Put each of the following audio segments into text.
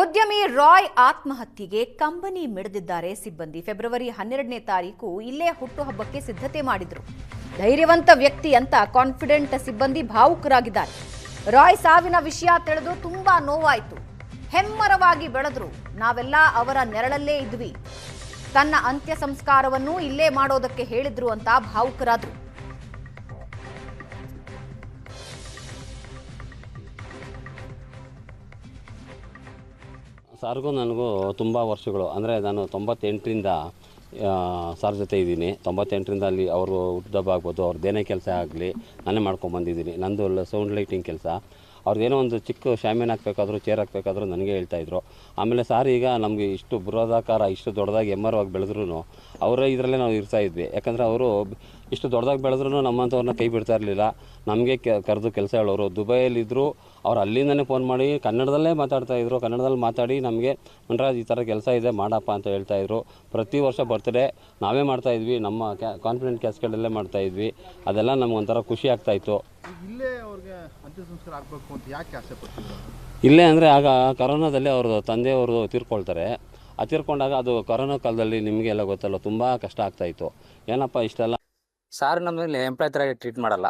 ಉದ್ಯಮಿ ರಾಯ್ ಆತ್ಮಹತ್ಯೆಗೆ ಕಂಬನಿ ಮಿಡಿದಿದ್ದಾರೆ ಸಿಬ್ಬಂದಿ. ಫೆಬ್ರವರಿ ಹನ್ನೆರಡನೇ ತಾರೀಕು ಇಲ್ಲೇ ಹುಟ್ಟುಹಬ್ಬಕ್ಕೆ ಸಿದ್ಧತೆ ಮಾಡಿದ್ರು. ಧೈರ್ಯವಂತ ವ್ಯಕ್ತಿ ಅಂತ ಕಾನ್ಫಿಡೆಂಟ್ ಸಿಬ್ಬಂದಿ ಭಾವುಕರಾಗಿದ್ದಾರೆ. ರಾಯ್ ಸಾವಿನ ವಿಷಯ ತಿಳಿದು ತುಂಬಾ ನೋವಾಯಿತು. ಹೆಮ್ಮರವಾಗಿ ಬೆಳೆದ್ರು. ನಾವೆಲ್ಲ ಅವರ ನೆರಳಲ್ಲೇ ಇದ್ವಿ. ತನ್ನ ಅಂತ್ಯ ಸಂಸ್ಕಾರವನ್ನು ಇಲ್ಲೇ ಮಾಡೋದಕ್ಕೆ ಹೇಳಿದ್ರು ಅಂತ ಭಾವುಕರಾದ್ರು. ಸಾರ್ಗೂ ನನಗೂ ತುಂಬ ವರ್ಷಗಳು, ಅಂದರೆ ನಾನು ತೊಂಬತ್ತೆಂಟರಿಂದ ಸಾರ್ ಜೊತೆ ಇದ್ದೀನಿ. ತೊಂಬತ್ತೆಂಟರಿಂದ ಅಲ್ಲಿ ಅವರು ಹುಟ್ಟಿದಬ್ಬ ಆಗ್ಬೋದು, ಅವ್ರದ್ದೇನೇ ಕೆಲಸ ಆಗಲಿ, ನಾನೇ ಮಾಡ್ಕೊಂಬಂದಿದ್ದೀನಿ. ನಂದು ಸೌಂಡ್ ಲೈಟಿಂಗ್ ಕೆಲಸ. ಅವ್ರದ್ದೇನೋ ಒಂದು ಚಿಕ್ಕ ಶಾಮಿಯನ್ ಹಾಕ್ಬೇಕಾದ್ರೂ ಚೇರ್ ಹಾಕಬೇಕಾದ್ರೂ ನನಗೆ ಹೇಳ್ತಾಯಿದ್ರು ಆಮೇಲೆ ಸಾರ್ ಈಗ ನಮಗೆ ಇಷ್ಟು ಬೃಹದಾಕಾರ, ಇಷ್ಟು ದೊಡ್ಡದಾಗಿ ಎಮ್ಮರವಾಗಿ ಬೆಳೆದ್ರೂ ಅವರೇ ಇದರಲ್ಲೇ ನಾವು ಇರ್ತಾ ಇದ್ವಿ. ಯಾಕಂದರೆ ಅವರು ಇಷ್ಟು ದೊಡ್ಡದಾಗಿ ಬೆಳೆದ್ರೂ ನಮ್ಮಂಥವ್ರನ್ನ ಕೈ ಬಿಡ್ತಾ ಇರಲಿಲ್ಲ. ನಮಗೆ ಕರೆದು ಕೆಲಸ ಹೇಳೋರು ದುಬೈಯಲ್ಲಿದ್ದರು ಅವ್ರು ಅಲ್ಲಿಂದನೇ ಫೋನ್ ಮಾಡಿ ಕನ್ನಡದಲ್ಲೇ ಮಾತಾಡ್ತಾ ಇದ್ರು. ಕನ್ನಡದಲ್ಲಿ ಮಾತಾಡಿ ನಮಗೆ, ಮನ್ರಾಜ್, ಈ ಥರ ಕೆಲಸ ಇದೆ, ಮಾಡಪ್ಪ ಅಂತ ಹೇಳ್ತಾ ಇದ್ರು. ಪ್ರತಿ ವರ್ಷ ಬರ್ತ್ಡೇ ನಾವೇ ಮಾಡ್ತಾ ಇದ್ವಿ. ನಮ್ಮ ಕ್ಯಾ ಕಾನ್ಫಿಡೆಂಟ್ ಮಾಡ್ತಾ ಇದ್ವಿ. ಅದೆಲ್ಲ ನಮ್ಗೆ ಖುಷಿ ಆಗ್ತಾ ಇತ್ತು. ಈಗ ಇಲ್ಲೇ ಅವ್ರಿಗೆ ಅಂತ್ಯ ಸಂಸ್ಕಾರ ಆಗಬೇಕು ಅಂತ ಯಾಕೆ ಆಸೆ ಪಡ್ತಿದ್ರು? ಇಲ್ಲೇ ಅಂದರೆ ಆಗ ಕರೋನಾದಲ್ಲಿ ಅವ್ರದ್ದು ತಂದೆಯವರು ತೀರ್ಕೊಳ್ತಾರೆ. ಆ ತೀರ್ಕೊಂಡಾಗ ಅದು ಕರೋನಾ ಕಾಲದಲ್ಲಿ ನಿಮಗೆಲ್ಲ ಗೊತ್ತಲ್ಲ ತುಂಬ ಕಷ್ಟ ಆಗ್ತಾಯಿತ್ತು ಏನಪ್ಪ ಇಷ್ಟೆಲ್ಲ? ಸಾರ್ ನಮ್ಮಲ್ಲಿ ಎಂಪ್ಲಾಯ್ ಥರ ಟ್ರೀಟ್ ಮಾಡಲ್ಲ.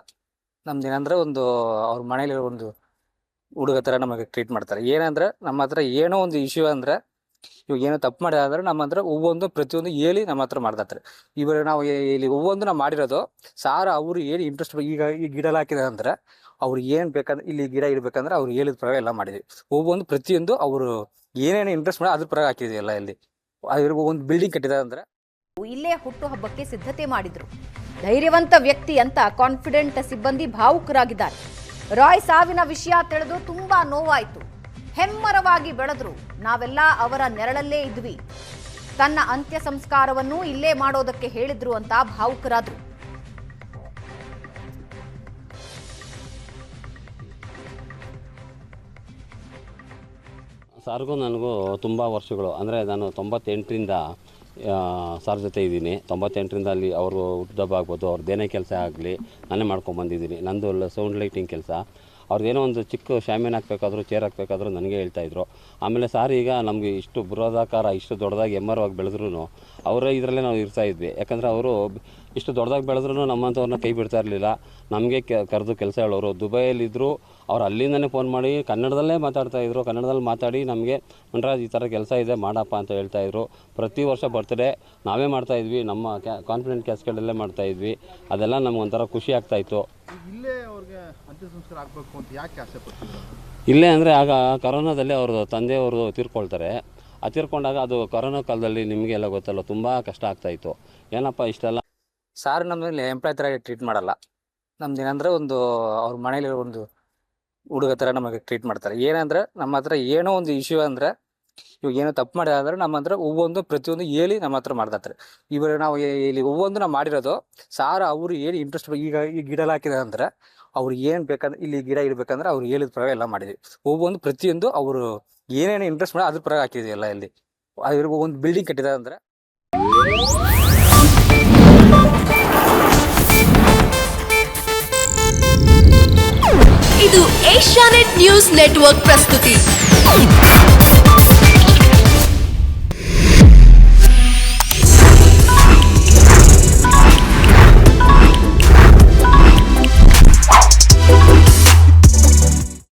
ನಮ್ದು ಏನಂದ್ರೆ ಒಂದು ಅವ್ರ ಮನೇಲಿರೋ ಒಂದು ಹುಡುಗ ಥರ ನಮಗೆ ಟ್ರೀಟ್ ಮಾಡ್ತಾರೆ. ಏನಂದ್ರೆ ನಮ್ಮ ಹತ್ರ ಏನೋ ಒಂದು ಇಶ್ಯೂ ಅಂದ್ರೆ ಇವಾಗ ಏನೋ ತಪ್ಪು ಮಾಡಿದ ಅಂದ್ರೆ ನಮ್ಮ ಹತ್ರ ಒவ்வೊಂದು ಪ್ರತಿಯೊಂದು ಹೇಳಿ ನಮ್ಮ ಹತ್ರ ಮಾಡ್ದತ್ತಾರೆ ಇವಾಗ ನಾವು ಇಲ್ಲಿ ಒவ்வೊಂದು ನಾವು ಮಾಡಿರೋದು, ಸಾರ ಅವರು ಏನು ಇಂಟ್ರೆಸ್ಟ್ ಈಗ ಈ ಗಿಡ ಅಂದ್ರೆ ಅವ್ರು ಏನು ಬೇಕಂದ್ರೆ ಇಲ್ಲಿ ಗಿಡ ಇಡ್ಬೇಕಂದ್ರೆ ಅವ್ರು ಹೇಳಿದ ಪ್ರಯೋಗ ಎಲ್ಲ ಮಾಡಿದ್ವಿ. ಒಬ್ಬೊಂದು ಪ್ರತಿಯೊಂದು ಅವರು ಏನೇನು ಇಂಟ್ರೆಸ್ಟ್ ಮಾಡಿ ಅದ್ರ ಪ್ರಯೋಗ ಹಾಕಿದ್ವಿ ಎಲ್ಲ ಇಲ್ಲಿ. ಅವ್ರಿಗೆ ಒಂದು ಬಿಲ್ಡಿಂಗ್ ಕಟ್ಟಿದ ಅಂದ್ರೆ ಇಲ್ಲೇ ಹುಟ್ಟು ಹಬ್ಬಕ್ಕೆ ಸಿದ್ಧತೆ ಮಾಡಿದ್ರು. ಧೈರ್ಯವಂತ ವ್ಯಕ್ತಿ ಅಂತ ಕಾನ್ಫಿಡೆಂಟ್ ಸಿಬ್ಬಂದಿ ಭಾವುಕರಾಗಿದ್ದಾರೆ. ರಾಯ್ ಸಾವಿನ ವಿಷಯ ತಿಳಿದು ತುಂಬಾ ನೋವಾಯಿತು. ಹೆಮ್ಮರವಾಗಿ ಬೆಳೆದ್ರು. ನಾವೆಲ್ಲ ಅವರ ನೆರಳಲ್ಲೇ ಇದ್ವಿ. ತನ್ನ ಅಂತ್ಯ ಸಂಸ್ಕಾರವನ್ನು ಇಲ್ಲೇ ಮಾಡೋದಕ್ಕೆ ಹೇಳಿದ್ರು ಅಂತ ಭಾವುಕರಾದ್ರು. ಸಾರ್ಗೂ ನನಗೂ ತುಂಬ ವರ್ಷಗಳು. ಅಂದರೆ ನಾನು ತೊಂಬತ್ತೆಂಟರಿಂದ ಸಾರ್ ಜೊತೆ ಇದ್ದೀನಿ. ತೊಂಬತ್ತೆಂಟರಿಂದ ಅಲ್ಲಿ ಅವರು ಹುಟ್ಟಿದಬ್ಬ ಆಗ್ಬೋದು ಅವ್ರದ್ದೇನೇ ಕೆಲಸ ಆಗಲಿ, ನಾನೇ ಮಾಡ್ಕೊಂಬಂದಿದ್ದೀನಿ. ನಂದು ಸೌಂಡ್ ಲೈಟಿಂಗ್ ಕೆಲಸ. ಅವ್ರದ್ದೇನೋ ಒಂದು ಚಿಕ್ಕ ಶಾಮಿಯನ್ ಹಾಕ್ಬೇಕಾದ್ರು ಚೇರ್ ಹಾಕಬೇಕಾದ್ರೂ ನನಗೆ ಹೇಳ್ತಾಯಿದ್ರು ಆಮೇಲೆ ಸಾರ್ ಈಗ ನಮಗೆ ಇಷ್ಟು ಬೃಹದಾಕಾರ, ಇಷ್ಟು ದೊಡ್ಡದಾಗಿ ಎಮ್ಮರವಾಗಿ ಬೆಳೆದ್ರೂ ಅವರೇ ಇದರಲ್ಲೇ ನಾವು ಇರ್ತಾ ಇದ್ವಿ. ಯಾಕಂದರೆ ಅವರು ಇಷ್ಟು ದೊಡ್ಡದಾಗಿ ಬೆಳೆದ್ರೂ ನಮ್ಮಂಥವ್ರನ್ನ ಕೈ ಬಿಡ್ತಾ ಇರಲಿಲ್ಲ. ನಮಗೆ ಕರೆದು ಕೆಲಸ ಹೇಳೋರು. ದುಬೈಯಲ್ಲಿದ್ದರು ಅವ್ರು ಅಲ್ಲಿಂದನೇ ಫೋನ್ ಮಾಡಿ ಕನ್ನಡದಲ್ಲೇ ಮಾತಾಡ್ತಾ ಇದ್ರು. ಕನ್ನಡದಲ್ಲಿ ಮಾತಾಡಿ ನಮಗೆ, ಮನ್ರಾಜ್ ಈ ಥರ ಕೆಲಸ ಇದೆ, ಮಾಡಪ್ಪ ಅಂತ ಹೇಳ್ತಾ ಇದ್ರು. ಪ್ರತಿ ವರ್ಷ ಬರ್ತ್ಡೇ ನಾವೇ ಮಾಡ್ತಾ ಇದ್ವಿ. ನಮ್ಮ ಕ್ಯಾ ಕಾನ್ಫಿಡೆಂಟ್ ಮಾಡ್ತಾ ಇದ್ವಿ. ಅದೆಲ್ಲ ನಮ್ಗೆ ಒಂಥರ ಖುಷಿ ಆಗ್ತಾ ಇತ್ತು. ಈಗ ಇಲ್ಲೇ ಅವ್ರಿಗೆ ಅಂತ್ಯ ಸಂಸ್ಕಾರ ಆಗಬೇಕು ಅಂತ ಯಾಕೆ ಆಸೆ ಪಡ್ತಿದ್ರು? ಇಲ್ಲೇ ಅಂದರೆ ಆಗ ಕರೋನಾದಲ್ಲಿ ಅವ್ರದ್ದು ತಂದೆಯವರು ತೀರ್ಕೊಳ್ತಾರೆ. ಆ ತೀರ್ಕೊಂಡಾಗ ಅದು ಕರೋನಾ ಕಾಲದಲ್ಲಿ ನಿಮಗೆಲ್ಲ ಗೊತ್ತಲ್ಲ ತುಂಬ ಕಷ್ಟ ಆಗ್ತಾಯಿತ್ತು ಏನಪ್ಪ ಇಷ್ಟೆಲ್ಲ? ಸಾರ್ ನಮ್ಮಲ್ಲಿ ಎಂಪ್ಲಾಯ್ ಥರ ಟ್ರೀಟ್ ಮಾಡಲ್ಲ. ನಮ್ದು ಏನಂದ್ರೆ ಒಂದು ಅವ್ರ ಮನೇಲಿರೋ ಒಂದು ಹುಡುಗ ಥರ ನಮಗೆ ಟ್ರೀಟ್ ಮಾಡ್ತಾರೆ. ಏನಂದ್ರೆ ನಮ್ಮ ಹತ್ರ ಏನೋ ಒಂದು ಇಶ್ಯೂ ಅಂದ್ರೆ ಇವಾಗ ಏನೋ ತಪ್ಪು ಮಾಡಿದ್ರೆ ನಮ್ಮ ಹತ್ರ ಒಬ್ಬೊಂದು ಪ್ರತಿಯೊಂದು ಹೇಳಿ ನಮ್ಮ ಹತ್ರ ಮಾಡ್ದಾತಾರೆ. ಇವಾಗ ನಾವು ಇಲ್ಲಿ ಒவ்வೊಂದು ನಾವು ಮಾಡಿರೋದು, ಸಾರ ಅವರು ಹೇಳಿ ಇಂಟ್ರೆಸ್ಟ್ ಈಗ ಈ ಗಿಡ ಹಾಕಿದ ಅಂದ್ರೆ ಅವ್ರು ಏನು ಬೇಕಂದ್ರೆ, ಇಲ್ಲಿ ಗಿಡ ಇಡ್ಬೇಕಂದ್ರೆ ಅವ್ರು ಹೇಳಿದ ಪ್ರಕಾರ ಎಲ್ಲ ಮಾಡಿದ್ವಿ. ಒಬ್ಬೊಂದು ಪ್ರತಿಯೊಂದು ಅವರು ಏನೇನು ಇಂಟ್ರೆಸ್ಟ್ ಮಾಡಿ ಅದ್ರ ಪ್ರಕಾರ ಹಾಕಿದ್ವಿ ಎಲ್ಲ ಇಲ್ಲಿ. ಅದ್ರ ಒಂದು ಬಿಲ್ಡಿಂಗ್ ಕಟ್ಟಿದ ಅಂದ್ರೆ ಇದು ಏಷ್ಯಾನೆಟ್ ನ್ಯೂಸ್ ನೆಟ್ವರ್ಕ್ ಪ್ರಸ್ತುತಿ.